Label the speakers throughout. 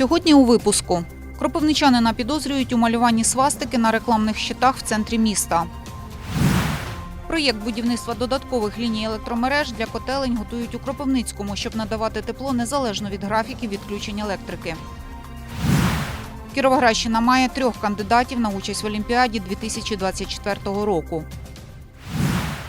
Speaker 1: Сьогодні у випуску. Кропивничанина підозрюють у малюванні свастики на рекламних щитах в центрі міста. Проєкт будівництва додаткових ліній електромереж для котелень готують у Кропивницькому, щоб надавати тепло незалежно від графіків відключень електрики. Кіровоградщина має трьох кандидатів на участь в Олімпіаді 2024 року.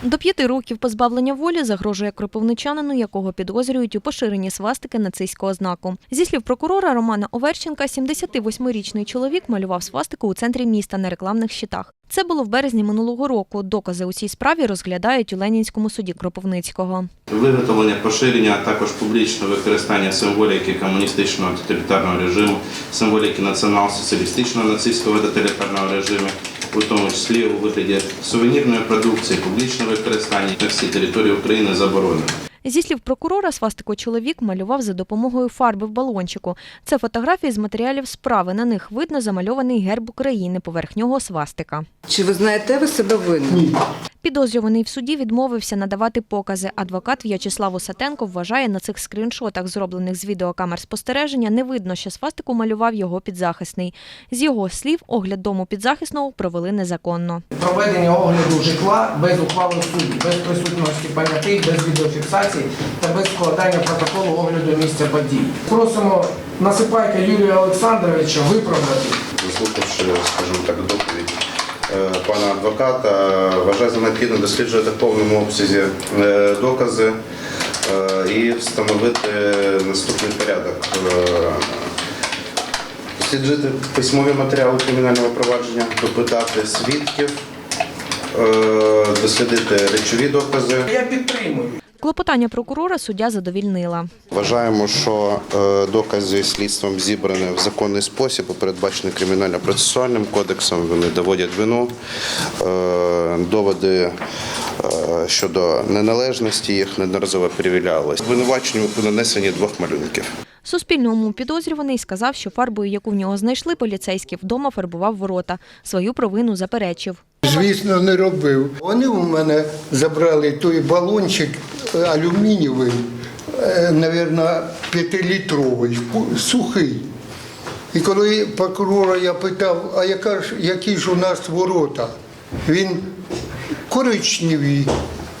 Speaker 2: До п'яти років позбавлення волі загрожує кропивничанину, якого підозрюють у поширенні свастики нацистського знаку. Зі слів прокурора Романа Оверченка, 78-річний чоловік малював свастику у центрі міста на рекламних щитах. Це було в березні минулого року. Докази у цій справі розглядають у Ленінському суді Кропивницького.
Speaker 3: Виготовлення, поширення, а також публічне використання символіки комуністичного тоталітарного режиму, символіки націонал-соціалістичного нацистського тоталітарного режиму, у тому числі у вигляді сувенірної продукції, публічне використання на всій території України заборонено.
Speaker 2: Зі слів прокурора, свастику чоловік малював за допомогою фарби в балончику. Це фотографії з матеріалів справи. На них видно замальований герб України, поверх нього свастика.
Speaker 4: Чи ви знаєте ви себе винним?
Speaker 2: Підозрюваний в суді відмовився надавати покази. Адвокат В'ячеслав Усатенко вважає, на цих скріншотах, зроблених з відеокамер спостереження, не видно, що свастику малював його підзахисний. З його слів, огляд дому підзахисного провели незаконно.
Speaker 5: Проведення огляду житла без ухвали суду, без присутності понятих, без відеофіксації та без складання протоколу огляду місця події. Просимо Насипайка Юрія Олександровича виправдати
Speaker 3: Заслухавши, скажімо так, доповідь е, пана адвоката, вважаю за необхідне досліджувати в повному обсязі е, докази е, і встановити наступний порядок. Е, Досліджити письмові матеріали кримінального провадження, допитати свідків, е, дослідити речові докази.
Speaker 5: Я підтримую.
Speaker 2: Клопотання прокурора суддя задовільнила.
Speaker 3: Вважаємо, що е, докази слідством зібрані в законний спосіб, передбачені кримінально-процесуальним кодексом. Вони доводять вину, Е, доводи е, щодо неналежності їх неодноразово перевірялися. Винуваченню у нанесенні двох малюнків.
Speaker 2: Суспільному підозрюваний сказав, що фарбою, яку в нього знайшли поліцейські, вдома фарбував ворота. Свою провину заперечив.
Speaker 6: Звісно, не робив. Вони у мене забрали той балончик е, алюмінієвий, мабуть, п'ятилітровий, сухий. І коли прокурора я питав, а яка ж, які ж у нас ворота? Він коричневі,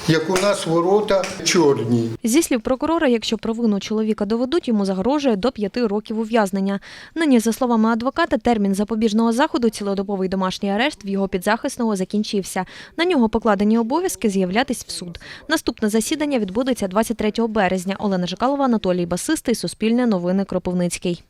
Speaker 6: як у нас ворота чорні.
Speaker 2: Зі слів прокурора, якщо провину чоловіка доведуть, йому загрожує до п'яти років ув'язнення. Нині, за словами адвоката, термін запобіжного заходу цілодобовий домашній арешт в його підзахисного закінчився. На нього покладені обов'язки з'являтись в суд. Наступне засідання відбудеться 23 березня. Олена Жикалова, Анатолій Басистий, Суспільне новини Кропивницький.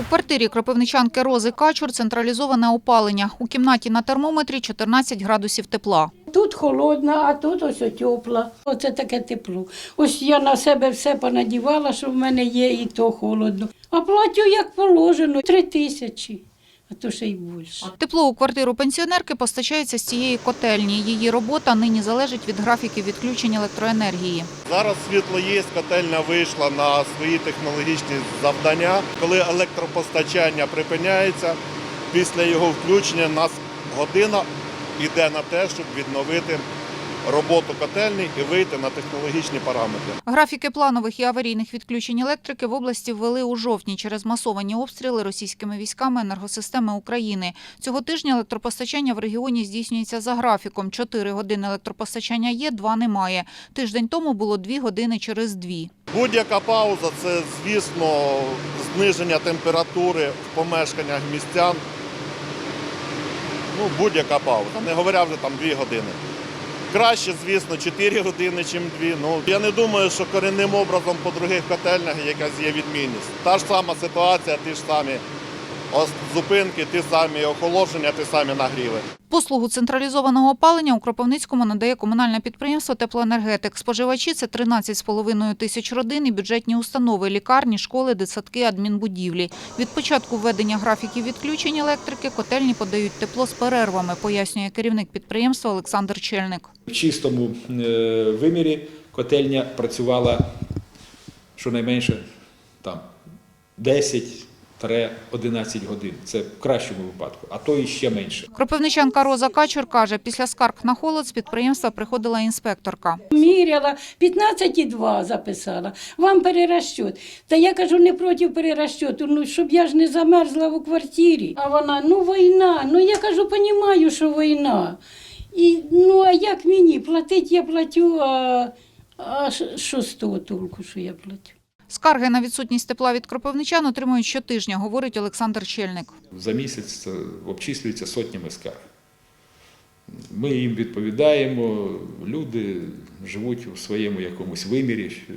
Speaker 1: У квартирі кропивничанки Рози Качур централізоване опалення. У кімнаті на термометрі 14 градусів тепла.
Speaker 7: Тут холодна, а тут ось тепла. Оце таке тепло. Ось я на себе все понадівала, що в мене є, і то холодно. А платю як положено три тисячі, а то ще й більше.
Speaker 1: Тепло у квартиру пенсіонерки постачається з цієї котельні. Її робота нині залежить від графіків відключень електроенергії.
Speaker 8: Зараз світло є, котельня вийшла на свої технологічні завдання. Коли електропостачання припиняється, після його включення нас година йде на те, щоб відновити роботу котельні і вийти на технологічні параметри.
Speaker 1: Графіки планових і аварійних відключень електрики в області ввели у жовтні через масовані обстріли російськими військами енергосистеми України. Цього тижня електропостачання в регіоні здійснюється за графіком. Чотири години електропостачання є, два немає. Тиждень тому було дві години через дві.
Speaker 8: Будь-яка пауза це, звісно, зниження температури в помешканнях містян. Ну, будь-яка пауза, не говоря вже там дві години. Краще, звісно, 4 години, ніж 2. Ну, я не думаю, що корінним образом по других котельнях якась є відмінність. Та ж сама ситуація, ті ж самі зупинки, ті самі охолодження, ті самі нагріви.
Speaker 1: Послугу централізованого опалення у Кропивницькому надає комунальне підприємство «Теплоенергетик». Споживачі – це 13,5 тисяч родин і бюджетні установи, лікарні, школи, дитсадки, адмінбудівлі. Від початку введення графіків відключень електрики котельні подають тепло з перервами, пояснює керівник підприємства Олександр Чельник.
Speaker 9: В чистому е, вимірі котельня працювала щонайменше там 10, 11 годин. Це в кращому випадку, а то і ще менше.
Speaker 1: Кропивничанка Роза Качур каже, після скарг на холод з підприємства приходила інспекторка.
Speaker 7: Міряла, 15,2 записала. Вам перерозчет. Та я кажу, не проти перерозчету, ну, щоб я ж не замерзла у квартирі. А вона, ну війна, ну я кажу, понімаю, що війна. І, ну, а як мені? Платить я платю, а, а що з того толку, що я платю?
Speaker 1: Скарги на відсутність тепла від кропивничан отримують щотижня, говорить Олександр Чельник.
Speaker 9: За місяць обчислюється сотнями скарг. Ми їм відповідаємо, люди живуть у своєму якомусь вимірі е,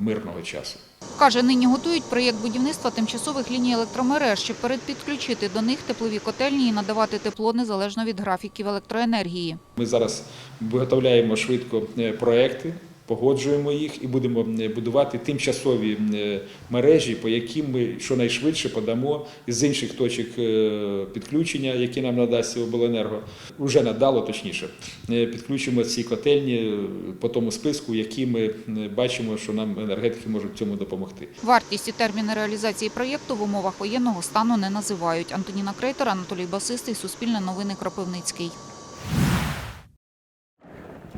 Speaker 9: мирного часу.
Speaker 1: Каже, нині готують проєкт будівництва тимчасових ліній електромереж, щоб передпідключити до них теплові котельні і надавати тепло незалежно від графіків електроенергії.
Speaker 9: Ми зараз виготовляємо швидко е, проекти, погоджуємо їх і будемо будувати тимчасові е, мережі, по яким ми щонайшвидше подамо з інших точок е, підключення, які нам надасть обленерго. Уже надало точніше. Е, Підключимо ці котельні по тому списку, які ми бачимо, що нам енергетики можуть цьому допомогти.
Speaker 1: Вартість і терміни реалізації проєкту в умовах воєнного стану не називають. Антоніна Крейтор, Анатолій Басистий, Суспільне новини Кропивницький.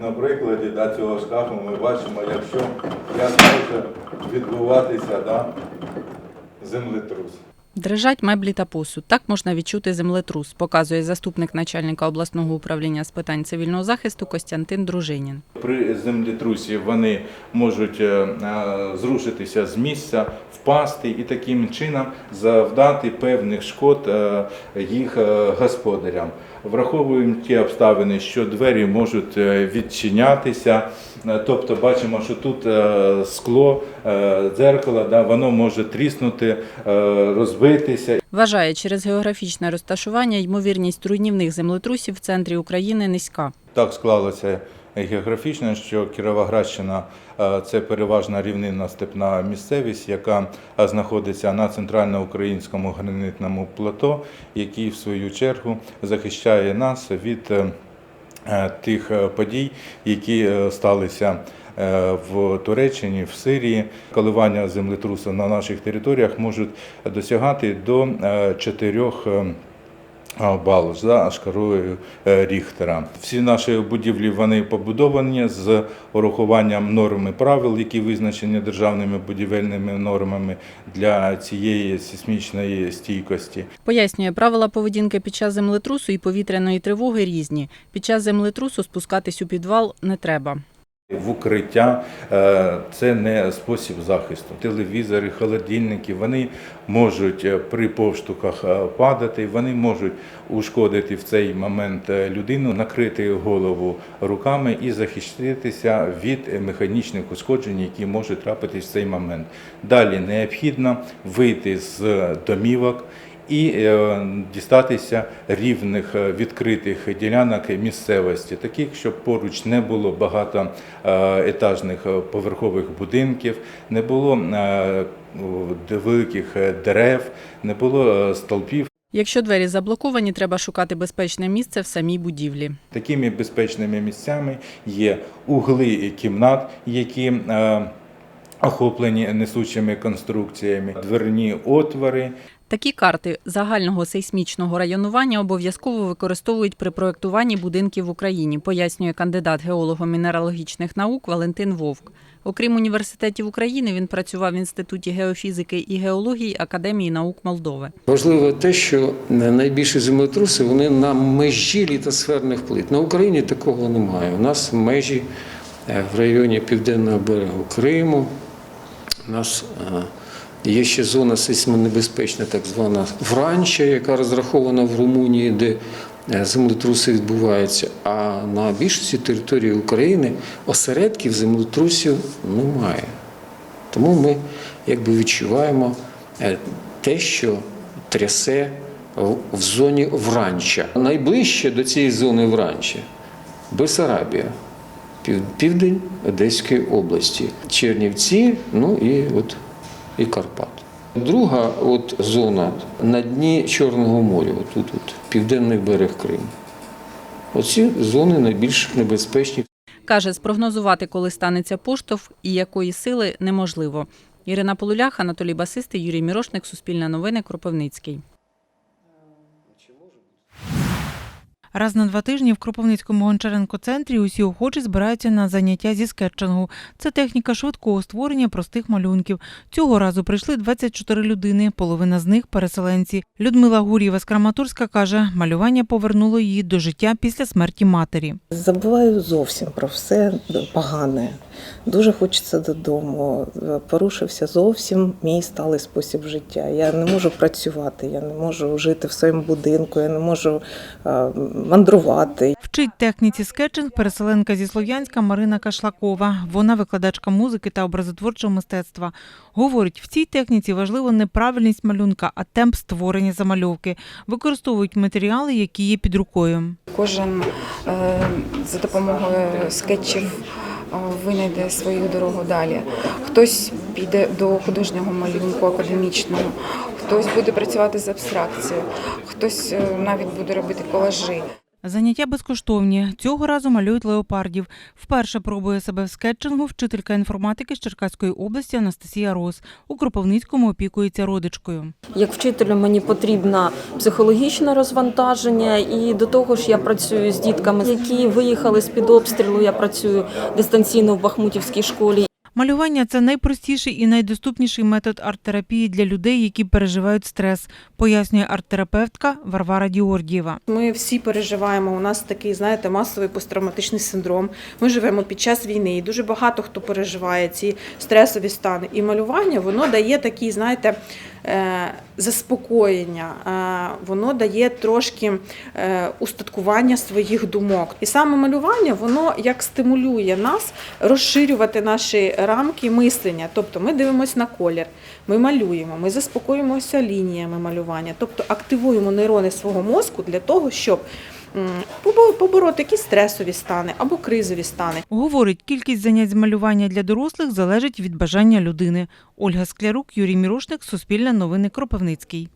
Speaker 10: На прикладі да, цього шкафу ми бачимо, якщо як може відбуватися да, землетрус.
Speaker 11: Дрижать меблі та посуд. Так можна відчути землетрус, показує заступник начальника обласного управління з питань цивільного захисту Костянтин Дружинін.
Speaker 10: При землетрусі вони можуть е, е, зрушитися з місця, впасти і таким чином завдати певних шкод е, їх господарям. Враховуємо ті обставини, що двері можуть відчинятися, тобто бачимо, що тут скло, дзеркало, воно може тріснути, е, розбитися.
Speaker 11: Вважає, через географічне розташування ймовірність руйнівних землетрусів в центрі України низька.
Speaker 10: Так склалося географічно, що Кіровоградщина е, це переважна рівнинна степна місцевість, яка е, знаходиться на центральноукраїнському гранитному плато, який в свою чергу захищає нас від е, тих подій, які сталися в Туреччині, в Сирії. Коливання землетрусу на наших територіях можуть досягати до 4 балу за шкарою е, Ріхтера. Всі наші будівлі вони побудовані з урахуванням норм і правил, які визначені державними будівельними нормами для цієї сейсмічної стійкості.
Speaker 11: Пояснює, правила поведінки під час землетрусу і повітряної тривоги різні. Під час землетрусу спускатись у підвал не треба.
Speaker 10: В укриття е, це не спосіб захисту. Телевізори, холодильники вони можуть е, при повштуках е, падати, вони можуть ушкодити в цей момент людину, накрити голову руками і захиститися від механічних ушкоджень, які можуть трапитись в цей момент. Далі необхідно вийти з домівок і е, дістатися рівних е, відкритих ділянок місцевості, таких, щоб поруч не було багато е, етажних поверхових будинків, не було великих дерев, не було столпів.
Speaker 11: Якщо двері заблоковані, треба шукати безпечне місце в самій будівлі.
Speaker 10: Такими безпечними місцями є угли кімнат, які охоплені несучими конструкціями, дверні отвори,
Speaker 11: Такі карти загального сейсмічного районування обов'язково використовують при проєктуванні будинків в Україні, пояснює кандидат геолого-мінералогічних наук Валентин Вовк. Окрім університетів України, він працював в Інституті геофізики і геології Академії наук Молдови.
Speaker 12: Важливо те, що найбільші землетруси вони на межі літосферних плит. На Україні такого немає. У нас межі е, в районі південного берегу Криму. У нас е, є ще зона сейсмонебезпечна, так звана Вранча, яка розрахована в Румунії, де е, землетруси відбуваються. А на більшості території України осередків землетрусів немає. Тому ми якби відчуваємо е, те, що трясе в- в зоні Вранча. Найближче до цієї зони Вранча Бесарабія, південь Одеської області, Чернівці, ну і от і Карпат. Друга от зона на дні Чорного моря, тут от, південний берег Криму. Оці зони найбільш небезпечні
Speaker 11: Каже, спрогнозувати, коли станеться поштовх і якої сили, неможливо. Ірина Полулях, Анатолій Басисти, Юрій Мірошник, Суспільне новини, Кропивницький.
Speaker 13: Раз на два тижні в Кропивницькому Гончаренко-центрі усі охочі збираються на заняття зі скетчингу. Це техніка швидкого створення простих малюнків. Цього разу прийшли 24 людини, половина з них переселенці. Людмила Гур'єва з Краматорська каже, малювання повернуло її до життя після смерті матері.
Speaker 14: Забуваю зовсім про все погане. Дуже хочеться додому. Порушився зовсім мій сталий спосіб життя. Я не можу працювати, я не можу жити в своєму будинку, я не можу мандрувати.
Speaker 13: Вчить техніці скетчинг переселенка зі Слов'янська Марина Кашлакова. Вона викладачка музики та образотворчого мистецтва. Говорить, в цій техніці важливо не правильність малюнка, а темп створення замальовки. Використовують матеріали, які є під рукою.
Speaker 15: Кожен е, за допомогою скетчів е, винайде свою дорогу далі. Хтось піде до художнього малюнку академічного, хтось буде працювати з абстракцією, хтось е, навіть буде робити колажі.
Speaker 13: Заняття безкоштовні. Цього разу малюють леопардів. Вперше пробує себе в скетчингу вчителька інформатики з Черкаської області Анастасія Рос. У Кропивницькому опікується родичкою.
Speaker 16: Як вчителю мені потрібно психологічне розвантаження, і до того ж я працюю з дітками, які виїхали з під обстрілу. Я працюю дистанційно в Бахмутівській школі.
Speaker 13: Малювання це найпростіший і найдоступніший метод арт-терапії для людей, які переживають стрес, пояснює арт-терапевтка Варвара Діордієва.
Speaker 17: Ми всі переживаємо. У нас такий, знаєте, масовий посттравматичний синдром. Ми живемо під час війни, і дуже багато хто переживає ці стресові стани. І малювання воно дає такі, знаєте, заспокоєння, е, воно дає трошки е, устаткування своїх думок. І саме малювання воно як стимулює нас розширювати наші рамки мислення. Тобто ми дивимося на колір, ми малюємо, ми заспокоїмося лініями малювання, тобто активуємо нейрони свого мозку для того, щоб побороти якісь стресові стани або кризові стани.
Speaker 13: Говорить, кількість занять з малювання для дорослих залежить від бажання людини. Ольга Склярук, Юрій Мірошник, Суспільне новини Кропивницький.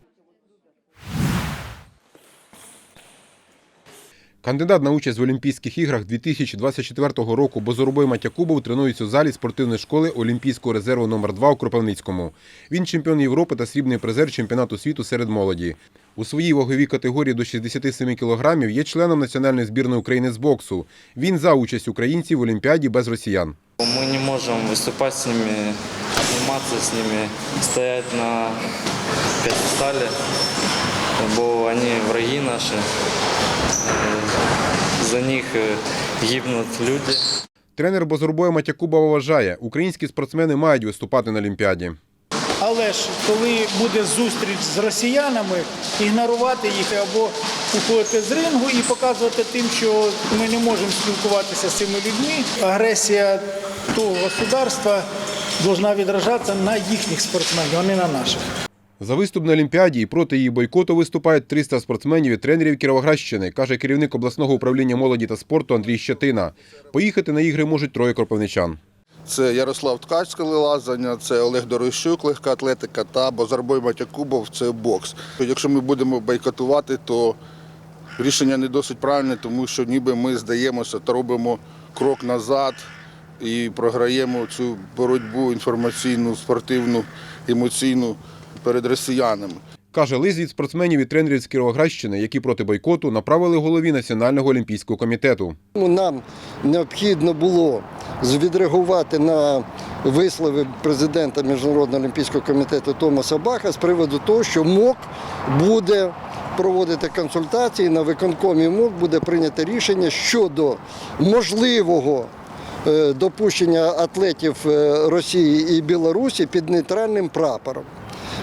Speaker 18: Кандидат на участь в Олімпійських іграх 2024 року Бозоробой Матякубов тренується у залі спортивної школи Олімпійського резерву номер 2 у Кропивницькому. Він чемпіон Європи та срібний призер чемпіонату світу серед молоді. У своїй ваговій категорії до 67 кілограмів є членом національної збірної України з боксу. Він за участь українців в Олімпіаді без росіян.
Speaker 19: Мы не можем выступать с ними, сниматься с ними, стоять на пьедестале, бо они враги наши. Э, За них э, гибнут люди.
Speaker 18: Тренер Бозорбоя Матякубова вважає, українські спортсмени мають виступати на Олімпіаді.
Speaker 20: Але ж коли буде зустріч з росіянами, ігнорувати їх або уходити з рингу і показувати тим, що ми не можемо спілкуватися з цими людьми. Агресія того государства повинна відражатися на їхніх спортсменів, а не на наших.
Speaker 18: За виступ на Олімпіаді і проти її бойкоту виступають 300 спортсменів і тренерів Кіровоградщини, каже керівник обласного управління молоді та спорту Андрій Щетина. Поїхати на ігри можуть троє кропивничан.
Speaker 21: Це Ярослав Ткач скелелазання, це Олег Дорощук, легка атлетика та Бозарбой Матякубов це бокс. Якщо ми будемо бойкотувати, то рішення не досить правильне, тому що ніби ми здаємося та робимо крок назад і програємо цю боротьбу інформаційну, спортивну, емоційну перед росіянами.
Speaker 18: Каже, лист від спортсменів і тренерів з Кіровоградщини, які проти бойкоту, направили голові Національного олімпійського комітету.
Speaker 22: Нам необхідно було відреагувати на вислови президента Міжнародного олімпійського комітету Томаса Баха з приводу того, що МОК буде проводити консультації на виконкомі МОК буде прийнято рішення щодо можливого е, допущення атлетів е, Росії і Білорусі під нейтральним прапором.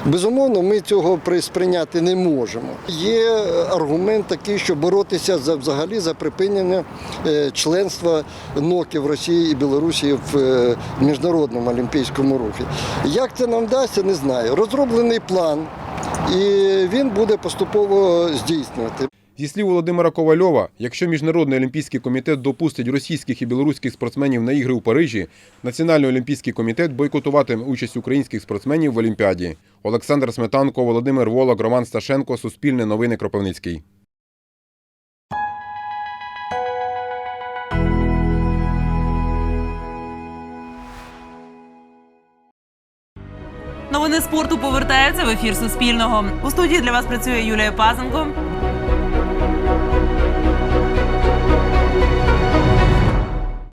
Speaker 22: Безумовно, ми цього при- сприйняти не можемо. Є аргумент такий, що боротися за взагалі за припинення е, членства НОКів Росії і Білорусі в е, міжнародному олімпійському рухі. Як це нам вдасться, не знаю. Розроблений план, і він буде поступово здійснювати.
Speaker 18: Зі слів Володимира Ковальова, якщо Міжнародний олімпійський комітет допустить російських і білоруських спортсменів на ігри у Парижі, Національний олімпійський комітет бойкотуватиме участь українських спортсменів в Олімпіаді. Олександр Сметанко, Володимир Волок, Роман Сташенко, Суспільне новини Кропивницький.
Speaker 23: Новини спорту повертаються в ефір Суспільного. У студії для вас працює Юлія Пазенко.